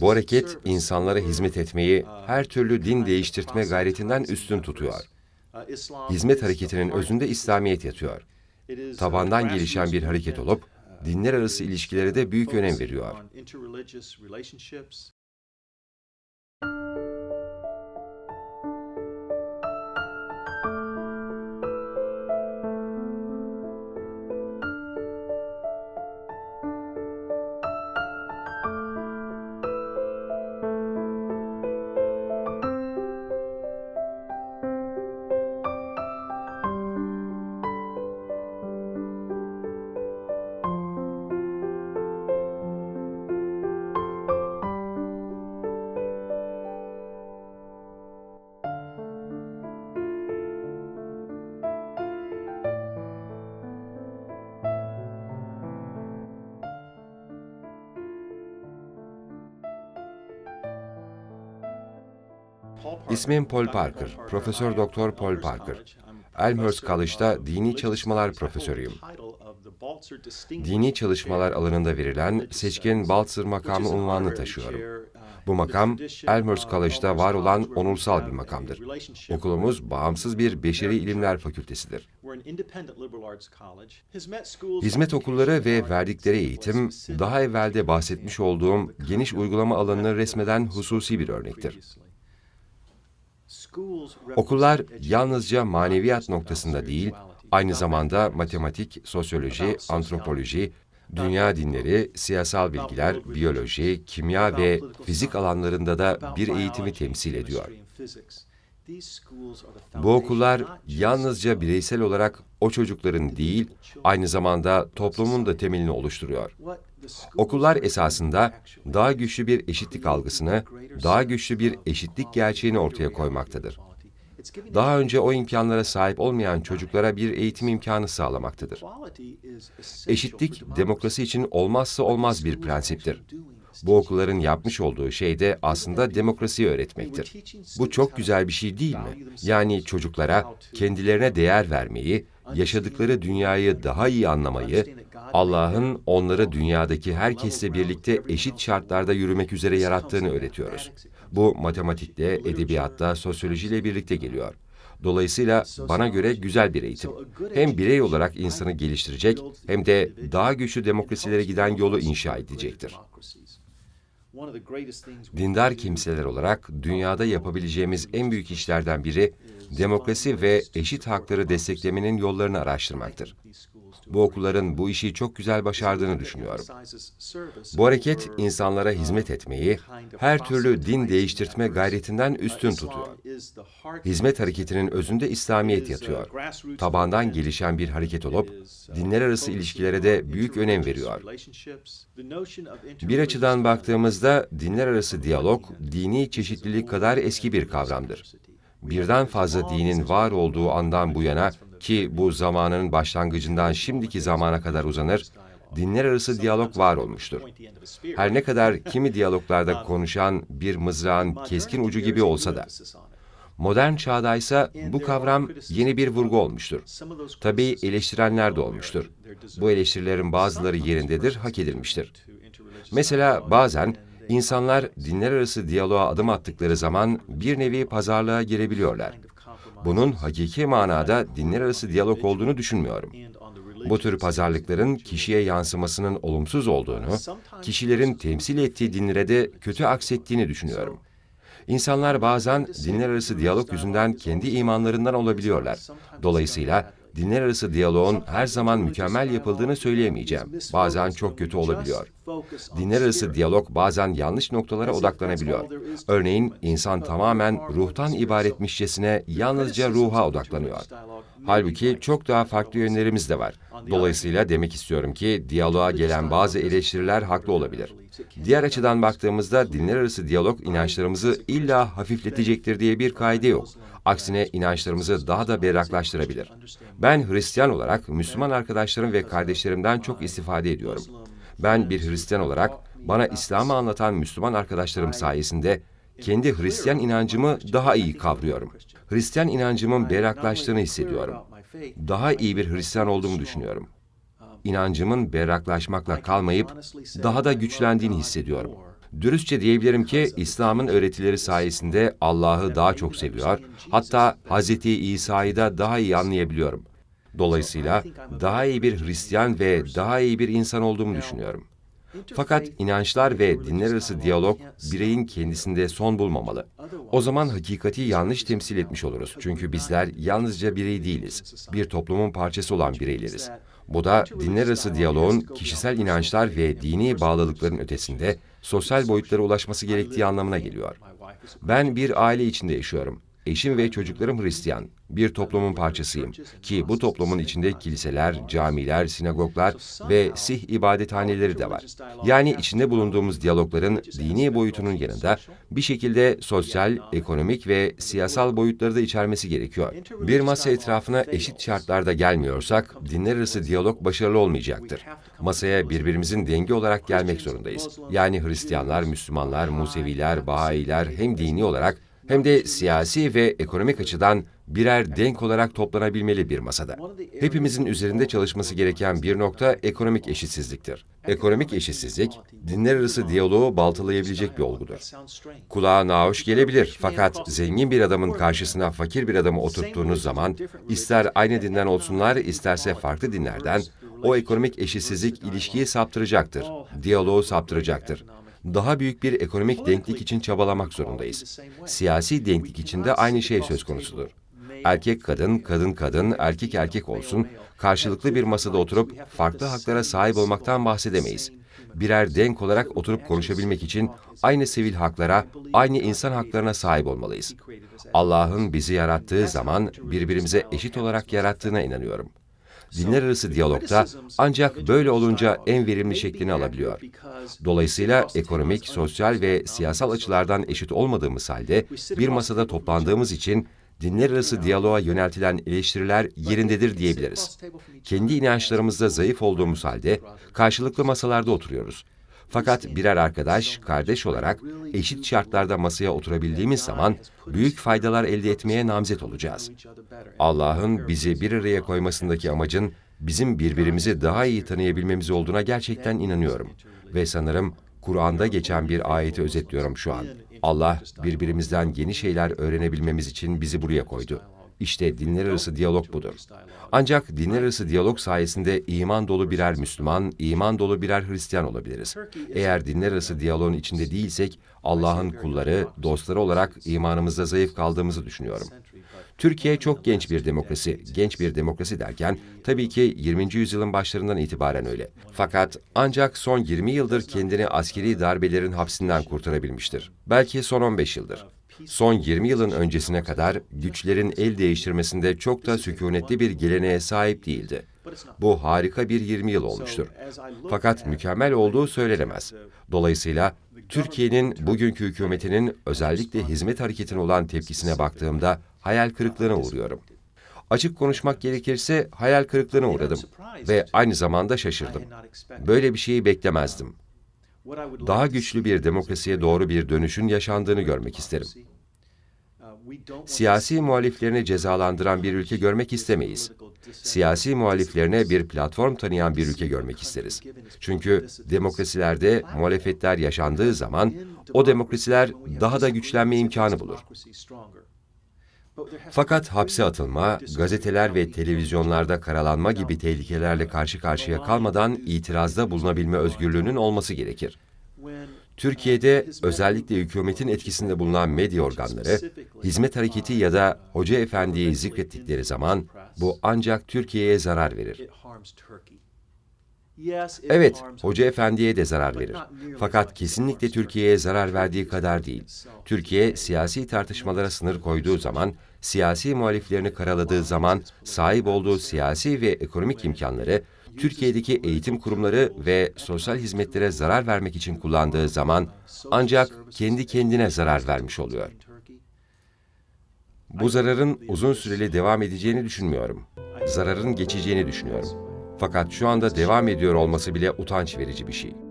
Bu hareket insanlara hizmet etmeyi her türlü din değiştirtme gayretinden üstün tutuyor. Hizmet hareketinin özünde İslamiyet yatıyor. Tabandan gelişen bir hareket olup dinler arası ilişkilere de büyük önem veriyor. İsmim Paul Parker, Profesör Doktor Paul Parker. Elmhurst College'da dini çalışmalar profesörüyüm. Dini çalışmalar alanında verilen seçkin Baltzar makamı unvanını taşıyorum. Bu makam, Elmhurst College'da var olan onursal bir makamdır. Okulumuz bağımsız bir beşeri ilimler fakültesidir. Hizmet okulları ve verdikleri eğitim, daha evvelde bahsetmiş olduğum geniş uygulama alanını resmeden hususi bir örnektir. Okullar yalnızca maneviyat noktasında değil, aynı zamanda matematik, sosyoloji, antropoloji, dünya dinleri, siyasal bilgiler, biyoloji, kimya ve fizik alanlarında da bir eğitimi temsil ediyor. Bu okullar yalnızca bireysel olarak o çocukların değil, aynı zamanda toplumun da temelini oluşturuyor. Okullar esasında daha güçlü bir eşitlik algısını, daha güçlü bir eşitlik gerçeğini ortaya koymaktadır. Daha önce o imkanlara sahip olmayan çocuklara bir eğitim imkanı sağlamaktadır. Eşitlik, demokrasi için olmazsa olmaz bir prensiptir. Bu okulların yapmış olduğu şey de aslında demokrasiyi öğretmektir. Bu çok güzel bir şey değil mi? Yani çocuklara kendilerine değer vermeyi, yaşadıkları dünyayı daha iyi anlamayı, Allah'ın onları dünyadaki herkesle birlikte eşit şartlarda yürümek üzere yarattığını öğretiyoruz. Bu matematikte, edebiyatta, sosyolojiyle birlikte geliyor. Dolayısıyla bana göre güzel bir eğitim. Hem birey olarak insanı geliştirecek hem de daha güçlü demokrasilere giden yolu inşa edecektir. Dindar kimseler olarak dünyada yapabileceğimiz en büyük işlerden biri demokrasi ve eşit hakları desteklemenin yollarını araştırmaktır. Bu okulların bu işi çok güzel başardığını düşünüyorum. Bu hareket insanlara hizmet etmeyi her türlü din değiştirtme gayretinden üstün tutuyor. Hizmet hareketinin özünde İslamiyet yatıyor. Tabandan gelişen bir hareket olup dinler arası ilişkilere de büyük önem veriyor. Bir açıdan baktığımızda dinler arası diyalog dini çeşitlilik kadar eski bir kavramdır. Birden fazla dinin var olduğu andan bu yana ki bu zamanın başlangıcından şimdiki zamana kadar uzanır, dinler arası diyalog var olmuştur. Her ne kadar kimi diyaloglarda konuşan bir mızrağın keskin ucu gibi olsa da, modern çağda ise bu kavram yeni bir vurgu olmuştur. Tabii eleştirenler de olmuştur. Bu eleştirilerin bazıları yerindedir, hak edilmiştir. Mesela bazen insanlar dinler arası diyaloğa adım attıkları zaman bir nevi pazarlığa girebiliyorlar. Bunun hakiki manada dinler arası diyalog olduğunu düşünmüyorum. Bu tür pazarlıkların kişiye yansımasının olumsuz olduğunu, kişilerin temsil ettiği dinlere de kötü aksettiğini düşünüyorum. İnsanlar bazen dinler arası diyalog yüzünden kendi imanlarından olabiliyorlar. Dolayısıyla dinler arası diyaloğun her zaman mükemmel yapıldığını söyleyemeyeceğim. Bazen çok kötü olabiliyor. Dinler arası diyalog bazen yanlış noktalara odaklanabiliyor. Örneğin insan tamamen ruhtan ibaretmişçesine yalnızca ruha odaklanıyor. Halbuki çok daha farklı yönlerimiz de var. Dolayısıyla demek istiyorum ki diyaloğa gelen bazı eleştiriler haklı olabilir. Diğer açıdan baktığımızda dinler arası diyalog inançlarımızı illa hafifletecektir diye bir kaide yok. Aksine inançlarımızı daha da berraklaştırabilir. Ben Hristiyan olarak Müslüman arkadaşlarım ve kardeşlerimden çok istifade ediyorum. Ben bir Hristiyan olarak bana İslam'ı anlatan Müslüman arkadaşlarım sayesinde kendi Hristiyan inancımı daha iyi kavruyorum. Hristiyan inancımın berraklaştığını hissediyorum. Daha iyi bir Hristiyan olduğumu düşünüyorum. inancımın berraklaşmakla kalmayıp daha da güçlendiğini hissediyorum. Dürüstçe diyebilirim ki İslam'ın öğretileri sayesinde Allah'ı daha çok seviyor, hatta Hz. İsa'yı da daha iyi anlayabiliyorum. Dolayısıyla daha iyi bir Hristiyan ve daha iyi bir insan olduğumu düşünüyorum. Fakat inançlar ve dinler arası diyalog bireyin kendisinde son bulmamalı. O zaman hakikati yanlış temsil etmiş oluruz. Çünkü bizler yalnızca birey değiliz. Bir toplumun parçası olan bireyleriz. Bu da dinler arası diyaloğun kişisel inançlar ve dini bağlılıkların ötesinde sosyal boyutlara ulaşması gerektiği anlamına geliyor. Ben bir aile içinde yaşıyorum. Eşim ve çocuklarım Hristiyan. Bir toplumun parçasıyım. Ki bu toplumun içinde kiliseler, camiler, sinagoglar ve sih ibadethaneleri de var. Yani içinde bulunduğumuz diyalogların dini boyutunun yanında bir şekilde sosyal, ekonomik ve siyasal boyutları da içermesi gerekiyor. Bir masa etrafına eşit şartlarda gelmiyorsak dinler arası diyalog başarılı olmayacaktır. Masaya birbirimizin dengi olarak gelmek zorundayız. Yani Hristiyanlar, Müslümanlar, Museviler, Bahayiler hem dini olarak hem de siyasi ve ekonomik açıdan birer denk olarak toplanabilmeli bir masada. Hepimizin üzerinde çalışması gereken bir nokta ekonomik eşitsizliktir. Ekonomik eşitsizlik, dinler arası diyaloğu baltalayabilecek bir olgudur. Kulağa nahoş gelebilir fakat zengin bir adamın karşısına fakir bir adamı oturttuğunuz zaman, ister aynı dinden olsunlar, isterse farklı dinlerden, o ekonomik eşitsizlik ilişkiyi saptıracaktır, diyaloğu saptıracaktır daha büyük bir ekonomik denklik için çabalamak zorundayız. Siyasi denklik için de aynı şey söz konusudur. Erkek kadın, kadın kadın, erkek erkek olsun, karşılıklı bir masada oturup farklı haklara sahip olmaktan bahsedemeyiz. Birer denk olarak oturup konuşabilmek için aynı sivil haklara, aynı insan haklarına sahip olmalıyız. Allah'ın bizi yarattığı zaman birbirimize eşit olarak yarattığına inanıyorum. Dinler arası diyalogda ancak böyle olunca en verimli şeklini alabiliyor. Dolayısıyla ekonomik, sosyal ve siyasal açılardan eşit olmadığımız halde bir masada toplandığımız için dinler arası diyaloğa yöneltilen eleştiriler yerindedir diyebiliriz. Kendi inançlarımızda zayıf olduğumuz halde karşılıklı masalarda oturuyoruz. Fakat birer arkadaş, kardeş olarak eşit şartlarda masaya oturabildiğimiz zaman büyük faydalar elde etmeye namzet olacağız. Allah'ın bizi bir araya koymasındaki amacın bizim birbirimizi daha iyi tanıyabilmemiz olduğuna gerçekten inanıyorum. Ve sanırım Kur'an'da geçen bir ayeti özetliyorum şu an. Allah birbirimizden yeni şeyler öğrenebilmemiz için bizi buraya koydu. İşte dinler arası diyalog budur. Ancak dinler arası diyalog sayesinde iman dolu birer Müslüman, iman dolu birer Hristiyan olabiliriz. Eğer dinler arası diyaloğun içinde değilsek, Allah'ın kulları, dostları olarak imanımızda zayıf kaldığımızı düşünüyorum. Türkiye çok genç bir demokrasi. Genç bir demokrasi derken tabii ki 20. yüzyılın başlarından itibaren öyle. Fakat ancak son 20 yıldır kendini askeri darbelerin hapsinden kurtarabilmiştir. Belki son 15 yıldır. Son 20 yılın öncesine kadar güçlerin el değiştirmesinde çok da sükunetli bir geleneğe sahip değildi. Bu harika bir 20 yıl olmuştur. Fakat mükemmel olduğu söylenemez. Dolayısıyla Türkiye'nin bugünkü hükümetinin özellikle hizmet hareketine olan tepkisine baktığımda hayal kırıklığına uğruyorum. Açık konuşmak gerekirse hayal kırıklığına uğradım ve aynı zamanda şaşırdım. Böyle bir şeyi beklemezdim. Daha güçlü bir demokrasiye doğru bir dönüşün yaşandığını görmek isterim. Siyasi muhaliflerini cezalandıran bir ülke görmek istemeyiz. Siyasi muhaliflerine bir platform tanıyan bir ülke görmek isteriz. Çünkü demokrasilerde muhalefetler yaşandığı zaman o demokrasiler daha da güçlenme imkanı bulur. Fakat hapse atılma, gazeteler ve televizyonlarda karalanma gibi tehlikelerle karşı karşıya kalmadan itirazda bulunabilme özgürlüğünün olması gerekir. Türkiye'de özellikle hükümetin etkisinde bulunan medya organları, hizmet hareketi ya da Hoca Efendi'yi zikrettikleri zaman bu ancak Türkiye'ye zarar verir. Evet, Hoca Efendi'ye de zarar verir. Fakat kesinlikle Türkiye'ye zarar verdiği kadar değil. Türkiye, siyasi tartışmalara sınır koyduğu zaman, siyasi muhaliflerini karaladığı zaman, sahip olduğu siyasi ve ekonomik imkanları, Türkiye'deki eğitim kurumları ve sosyal hizmetlere zarar vermek için kullandığı zaman, ancak kendi kendine zarar vermiş oluyor. Bu zararın uzun süreli devam edeceğini düşünmüyorum. Zararın geçeceğini düşünüyorum. Fakat şu anda devam ediyor olması bile utanç verici bir şey.